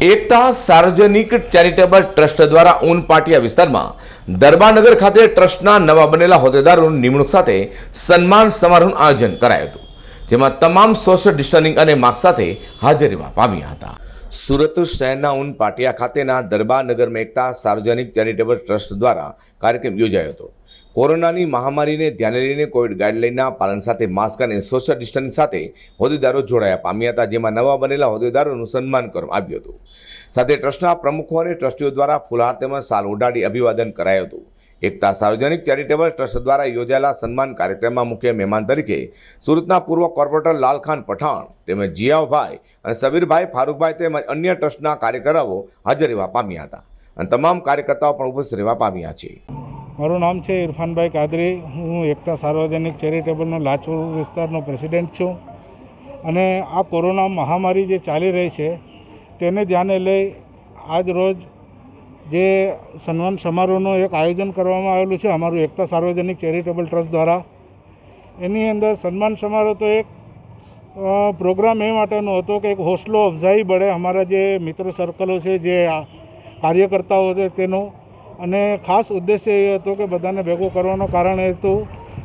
એકતા સાર્વજનિક charitable trust દ્વારા ઊન પાટિયા વિસ્તારમાં દરબારનગર ખાતે ટ્રસ્ટના નવા બનેલા હોદ્દેદારોની નિમણૂક સાથે સન્માન સમારોહનું આયોજન કરાયું હતું, જેમાં તમામ સોશિયલ ડિસ્ટન્સિંગ અને માસ્ક સાથે હાજરીમાં પામ્યા હતા. સુરત શહેરના ઊન પાટિયા ખાતેના દરબારનગરમાં એકતા સાર્વજનિક ચેરિટેબલ ટ્રસ્ટ દ્વારા કાર્યક્રમ યોજાયો હતો. કોરોનાની મહામારીને ધ્યાને લઈને કોવિડ ગાઈડલાઇનના પાલન સાથે માસ્ક અને સોશિયલ ડિસ્ટન્સિંગ સાથે હોદ્દેદારો જોડાયા. પામ્યા હતા, જેમાં નવા બનેલા હોદ્દેદારોનું સન્માન કરવામાં આવ્યું હતું. સાથે ટ્રસ્ટના પ્રમુખો અને ટ્રસ્ટીઓ દ્વારા ફુલહાર તેમજ સાલ ઉડાડી અભિવાદન કરાયું હતું. એકતા સાર્વજનિક ચેરિટેબલ ટ્રસ્ટ દ્વારા યોજાયેલા સન્માન કાર્યક્રમમાં મુખ્ય મહેમાન તરીકે સુરતના પૂર્વ કોર્પોરેટર લાલખાન પઠાણ તેમજ જિયાવભાઈ અને સબીરભાઈ ફારૂકભાઈ તેમજ અન્ય ટ્રસ્ટના કાર્યકરો હાજર રહેવા પામ્યા હતા. અને તમામ કાર્યકર્તાઓ પણ ઉપસ્થિત રહેવા પામ્યા છે. મારું નામ છે ઇરફાનભાઈ કાદરી. હું એકતા સાર્વજનિક ચેરિટેબલનો લાચોર વિસ્તારનો પ્રેસિડેન્ટ છું. અને આ કોરોના મહામારી જે ચાલી રહી છે, તેને ધ્યાને લઈ આજ રોજ જે સન્માન સમારોહનું એક આયોજન કરવામાં આવેલું છે, અમારું એકતા સાર્વજનિક ચેરિટેબલ ટ્રસ્ટ દ્વારા. એની અંદર સન્માન સમારોહ તો એક પ્રોગ્રામ એ માટેનો હતો કે એક હોસલો અફઝાઈ બળે અમારા જે મિત્ર સર્કલો છે, જે કાર્યકર્તાઓ છે તેનો અને ખાસ ઉદ્દેશ્ય એ હતો કે બધાને ભેગો કરવાનો કારણ એ હતું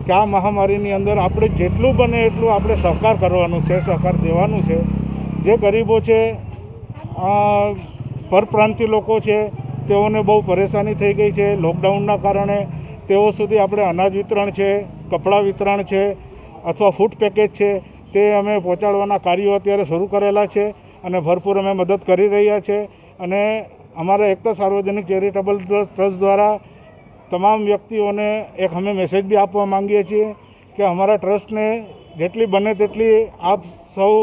કે આ મહામારીની અંદર આપણે જેટલું બને એટલું આપણે સહકાર કરવાનું છે, સહકાર દેવાનું છે. જે ગરીબો છે પરપ્રાંતિય પરપ્રાંતિ લોકો છે, તેઓને બહુ પરેશાની થઈ ગઈ છે. લોકડાઉનના કારણે તેઓ સુધી આપણે અનાજ વિતરણ છે, કપડાં વિતરણ છે, અથવા ફૂડ પેકેજ છે, તે અમે પહોંચાડવાના કાર્યો અત્યારે શરૂ કરેલા છે અને ભરપૂર અમે મદદ કરી રહ્યા છે. અને અમારા એકતા સાર્વજનિક ચેરિટેબલ ટ્રસ્ટ દ્વારા તમામ વ્યક્તિઓને એક અમે મેસેજ બી આપવા માંગીએ છીએ કે અમારા ટ્રસ્ટને જેટલી બને તેટલી આપ સૌ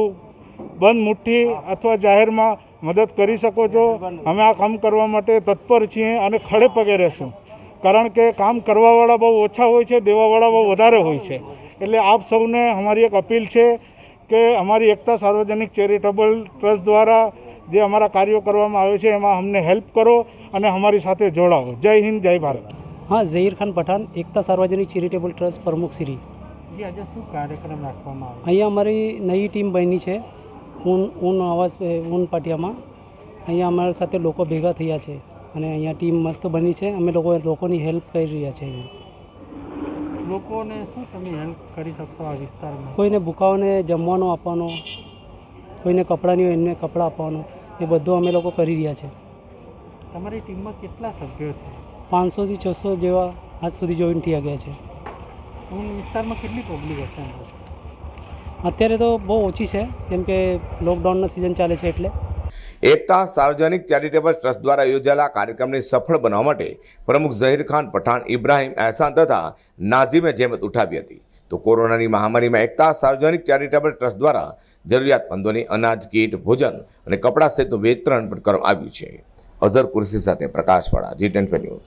બંધ મુઠ્ઠી અથવા જાહેરમાં મદદ કરી શકો છો. અમે આ કામ કરવા માટે તત્પર છીએ અને ખડે પગે રહેશું. કારણ કે કામ કરવાવાળા બહુ ઓછા હોય છે, દેવાવાળા બહુ વધારે હોય છે. એટલે આપ સૌને અમારી એક અપીલ છે કે અમારી એકતા સાર્વજનિક ચેરિટેબલ ટ્રસ્ટ દ્વારા જે અમારા કાર્યો કરવામાં આવે છે એમાં અમને હેલ્પ કરો અને અમારી સાથે જોડાઓ. જય હિન્દ જય ભારત. હા ઝહીર ખાન પઠાણ એકતા સાર્વજનિક ચેરિટેબલ ટ્રસ્ટ પ્રમુખ શ્રી. આજે શું કાર્યક્રમ રાખવામાં આવે? અહીંયા અમારી નવી ટીમ બની છે ઊન ઊન આવાસ ઊન પાટિયામાં. અહીંયા અમારા સાથે લોકો ભેગા થયા છે અને અહીંયા ટીમ મસ્ત બની છે. અમે લોકો લોકોની હેલ્પ કરી રહ્યા છે લોકોને શું તમે હેલ્પ કરી શકશો આ વિસ્તારમાં? કોઈને ભૂખાઓને જમવાનો આપવાનો કોઈને કપડાની હોય એમને કપડાં આપવાનો. એ બધું અમે લોકો કરી રહ્યા છે. તમારી ટીમમાં કેટલા સભ્યો છે? પાંચસોથી છસો જેવા આજ સુધી જોઈન થયા ગયા છે. વિસ્તારમાં કેટલી પબ્લિક હશે અત્યારે તો બહુ ઓછી છે કેમ કે લોકડાઉનના સિઝન ચાલે છે એટલે. એકતા સાર્વજનિક ચેરિટેબલ ટ્રસ્ટ દ્વારા યોજાયેલા કાર્યક્રમને સફળ બનાવવા માટે પ્રમુખ ઝહીર ખાન પઠાણ ઇબ્રાહિમ એહસાન તથા નાઝીમે જહેમત ઉઠાવી હતી. તો કોરોનાની મહામારીમાં એકતા, સાર્વજનિક ચેરિટેબલ ટ્રસ્ટ દ્વારા જરૂરિયાતમંદોને અનાજ, કીટ, ભોજન અને કપડાં સહિતનું વિતરણ પણ કરવામાં આવ્યું છે. અઝર કુર્સી સાથે પ્રકાશવાળા જી ટેન ન્યૂઝ